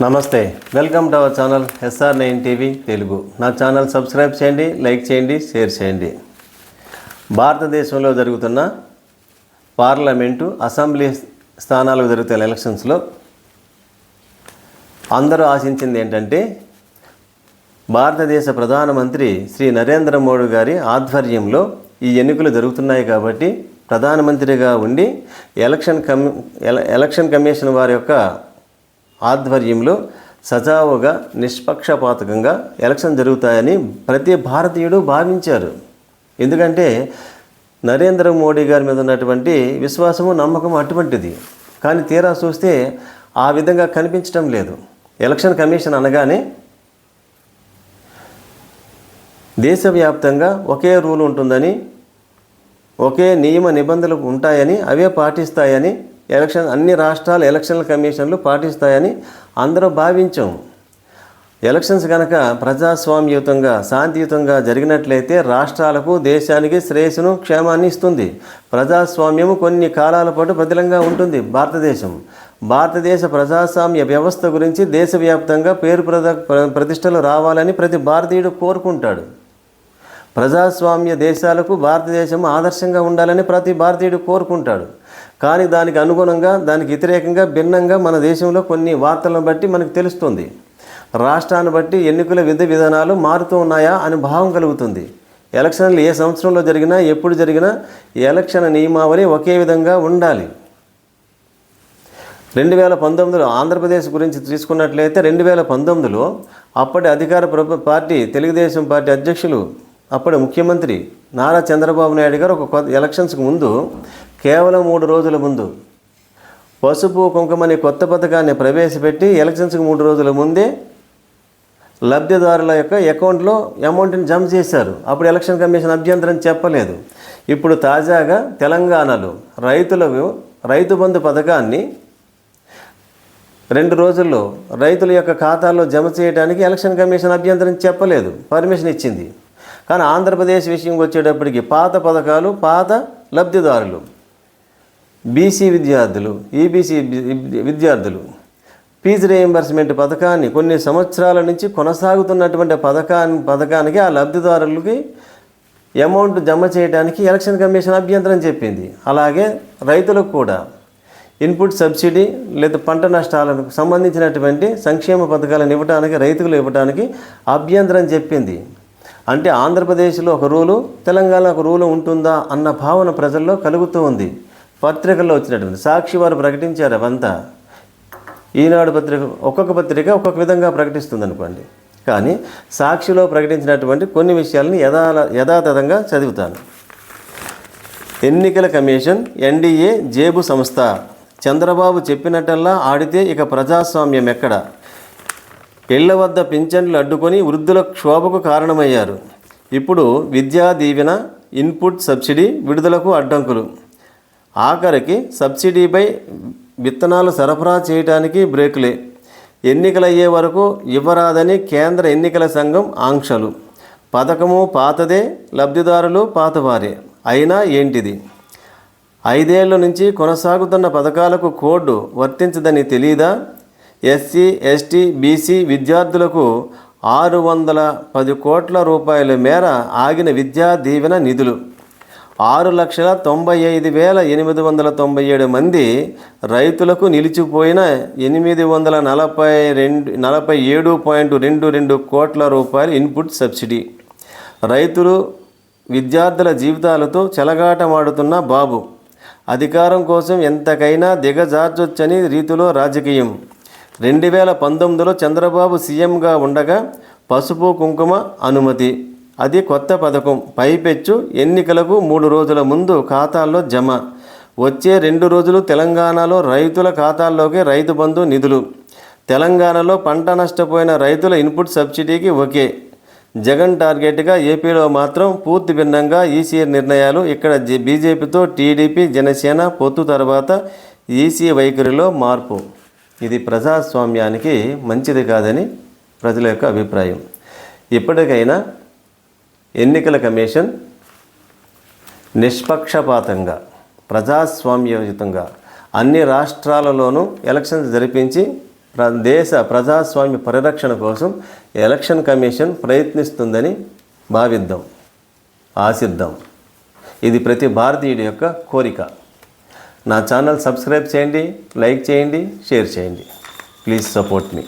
నమస్తే welcome to our channel SR nine TV Telugu. నా channel subscribe చేయండి like చేయండి షేర్ చేయండి. భారతదేశంలో జరుగుతున్న పార్లమెంటు అసెంబ్లీ స్థానాలకు జరుగుతున్న ఎలక్షన్స్లో అందరూ ఆశించింది ఏంటంటే భారతదేశ ప్రధానమంత్రి శ్రీ నరేంద్ర మోడీ గారి ఆధ్వర్యంలో ఈ ఎన్నికలు జరుగుతున్నాయి కాబట్టి ప్రధానమంత్రిగా ఉండి ఎలక్షన్ కమి ఎల- ఎలక్షన్ కమిషన్ వారి యొక్క ఆధ్వర్యంలో సజావుగా నిష్పక్షపాతకంగా ఎలక్షన్ జరుగుతాయని ప్రతి భారతీయుడు భావించారు. ఎందుకంటే నరేంద్ర మోడీ గారి మీద ఉన్నటువంటి విశ్వాసము నమ్మకం అటువంటిది. కానీ తీరా చూస్తే ఆ విధంగా కనిపించడం లేదు. ఎలక్షన్ కమిషన్ అనగానే దేశవ్యాప్తంగా ఒకే రూల్ ఉంటుందని ఒకే నియమ నిబంధనలు ఉంటాయని అవే పాటిస్తాయని ఎలక్షన్ అన్ని రాష్ట్రాల ఎలక్షన్ కమిషన్లు పాటిస్తాయని అందరూ భావించాం. ఎలక్షన్స్ కనుక ప్రజాస్వామ్యయుతంగా శాంతియుతంగా జరిగినట్లయితే రాష్ట్రాలకు దేశానికి శ్రేయస్సును క్షేమాన్ని ఇస్తుంది. ప్రజాస్వామ్యము కొన్ని కాలాల పాటు ప్రతిలంగా ఉంటుంది భారతదేశం. భారతదేశ ప్రజాస్వామ్య వ్యవస్థ గురించి దేశవ్యాప్తంగా పేరు ప్రద ప్ర- ప్రతిష్టలు రావాలని ప్రతి భారతీయుడు కోరుకుంటాడు. ప్రజాస్వామ్య దేశాలకు భారతదేశం ఆదర్శంగా ఉండాలని ప్రతి భారతీయుడు కోరుకుంటాడు. కానీ దానికి అనుగుణంగా దానికి వ్యతిరేకంగా భిన్నంగా మన దేశంలో కొన్ని వార్తలను బట్టి మనకు తెలుస్తుంది. రాష్ట్రాన్ని బట్టి ఎన్నికల విధి విధానాలు మారుతూ ఉన్నాయా అని భావం కలుగుతుంది. ఎలక్షన్లు ఏ సంవత్సరంలో జరిగినా ఎప్పుడు జరిగినా ఎలక్షన్ నియమావళి ఒకే విధంగా ఉండాలి. రెండు వేల పంతొమ్మిదిలో ఆంధ్రప్రదేశ్ గురించి తీసుకున్నట్లయితే రెండు వేల పంతొమ్మిదిలో అప్పటి అధికార ప్రభు పార్టీ తెలుగుదేశం పార్టీ అధ్యక్షులు అప్పటి ముఖ్యమంత్రి నారా చంద్రబాబు నాయుడు గారు ఒక కొత్త ఎలక్షన్స్కి ముందు కేవలం మూడు రోజుల ముందు పసుపు కుంకుమ అనే కొత్త పథకాన్ని ప్రవేశపెట్టి ఎలక్షన్స్కి మూడు రోజుల ముందే లబ్ధిదారుల యొక్క అకౌంట్లో అమౌంట్ని జమ చేశారు. అప్పుడు ఎలక్షన్ కమిషన్ అభ్యంతరం చెప్పలేదు. ఇప్పుడు తాజాగా తెలంగాణలో రైతులకు రైతు బంధు పథకాన్ని రెండు రోజుల్లో రైతుల యొక్క ఖాతాల్లో జమ చేయడానికి ఎలక్షన్ కమిషన్ అభ్యంతరం చెప్పలేదు. పర్మిషన్ ఇచ్చింది. కానీ ఆంధ్రప్రదేశ్ విషయం వచ్చేటప్పటికి పాత పథకాలు పాత లబ్ధిదారులు బీసీ విద్యార్థులు ఈబీసీ విద్యార్థులు ఫీజు రియంబర్స్మెంట్ పథకాన్ని కొన్ని సంవత్సరాల నుంచి కొనసాగుతున్నటువంటి పథకాన్ని పథకానికి ఆ లబ్ధిదారులకి అమౌంట్ జమ చేయడానికి ఎలక్షన్ కమిషన్ అభ్యంతరం చెప్పింది. అలాగే రైతులకు కూడా ఇన్పుట్ సబ్సిడీ లేదా పంట నష్టాలకు సంబంధించినటువంటి సంక్షేమ పథకాలను ఇవ్వడానికి రైతులు ఇవ్వడానికి అభ్యంతరం చెప్పింది. అంటే ఆంధ్రప్రదేశ్లో ఒక రూలు తెలంగాణలో ఒక రూలు ఉంటుందా అన్న భావన ప్రజల్లో కలుగుతూ ఉంది. పత్రికల్లో వచ్చినటువంటి సాక్షి వారు ప్రకటించారు అవంతా. ఈనాడు పత్రిక ఒక్కొక్క పత్రిక ఒక్కొక్క విధంగా ప్రకటిస్తుంది అనుకోండి కానీ సాక్షిలో ప్రకటించినటువంటి కొన్ని విషయాలని యథా యథాతథంగా చదువుతాను. ఎన్నికల కమిషన్ ఎన్డీఏ జేబు సంస్థ. చంద్రబాబు చెప్పినట్టల్లా ఆడితే ఇక ప్రజాస్వామ్యం ఎక్కడ? ఇళ్ళ వద్ద పింఛన్లు అడ్డుకొని వృద్ధుల క్షోభకు కారణమయ్యారు. ఇప్పుడు విద్యా దీవెన ఇన్పుట్ సబ్సిడీ విడుదలకు అడ్డంకులు. ఆఖరికి సబ్సిడీపై విత్తనాలు సరఫరా చేయడానికి బ్రేకులే. ఎన్నికలయ్యే వరకు ఇవ్వరాదని కేంద్ర ఎన్నికల సంఘం ఆంక్షలు. పథకము పాతదే లబ్ధిదారులు పాతవారే. అయినా ఏంటిది? ఐదేళ్ళ నుంచి కొనసాగుతున్న పథకాలకు కోడ్ వర్తించదని తెలీదా? ఎస్సీ ఎస్టీ బీసీ విద్యార్థులకు ఆరు వందల పది కోట్ల రూపాయల మేర ఆగిన విద్యా దీవెన నిధులు. ఆరు లక్షల తొంభై ఐదు వేల ఎనిమిది వందల తొంభై ఏడు మంది రైతులకు నిలిచిపోయిన ఎనిమిది వందల నలభై రెండు నలభై ఏడు పాయింట్ రెండు రెండు కోట్ల రూపాయల ఇన్పుట్ సబ్సిడీ. రైతులు విద్యార్థుల జీవితాలతో చెలగాటమాడుతున్న బాబు. అధికారం కోసం ఎంతకైనా దిగజార్చొచ్చని రీతిలో రాజకీయం. రెండు వేల పంతొమ్మిదిలో చంద్రబాబు సీఎంగా ఉండగా పసుపు కుంకుమ అనుమతి. అది కొత్త పథకం. పైపెచ్చు ఎన్నికలకు మూడు రోజుల ముందు ఖాతాల్లో జమ. వచ్చే రెండు రోజులు తెలంగాణలో రైతుల ఖాతాల్లోకి రైతు బంధు నిధులు. తెలంగాణలో పంట నష్టపోయిన రైతుల ఇన్పుట్ సబ్సిడీకి ఒకే. జగన్ టార్గెట్గా ఏపీలో మాత్రం పూర్తి భిన్నంగా ఈసీ నిర్ణయాలు ఇక్కడ బీజేపీతో టీడీపీ జనసేన పొత్తు తర్వాత ఈసీ వైఖరిలో మార్పు. ఇది ప్రజాస్వామ్యానికి మంచిది కాదని ప్రజల యొక్క అభిప్రాయం. ఇప్పటికైనా ఎన్నికల కమిషన్ నిష్పక్షపాతంగా ప్రజాస్వామ్యయుతంగా అన్ని రాష్ట్రాలలోనూ ఎలక్షన్స్ జరిపించి ప్ర- దేశ ప్రజాస్వామ్య పరిరక్షణ కోసం ఎలక్షన్ కమిషన్ ప్రయత్నిస్తుందని భావిద్దాం ఆశిద్దాం. ఇది ప్రతి భారతీయుడి యొక్క కోరిక. నా ఛానల్ సబ్స్క్రైబ్ చేయండి లైక్ చేయండి షేర్ చేయండి. Please support me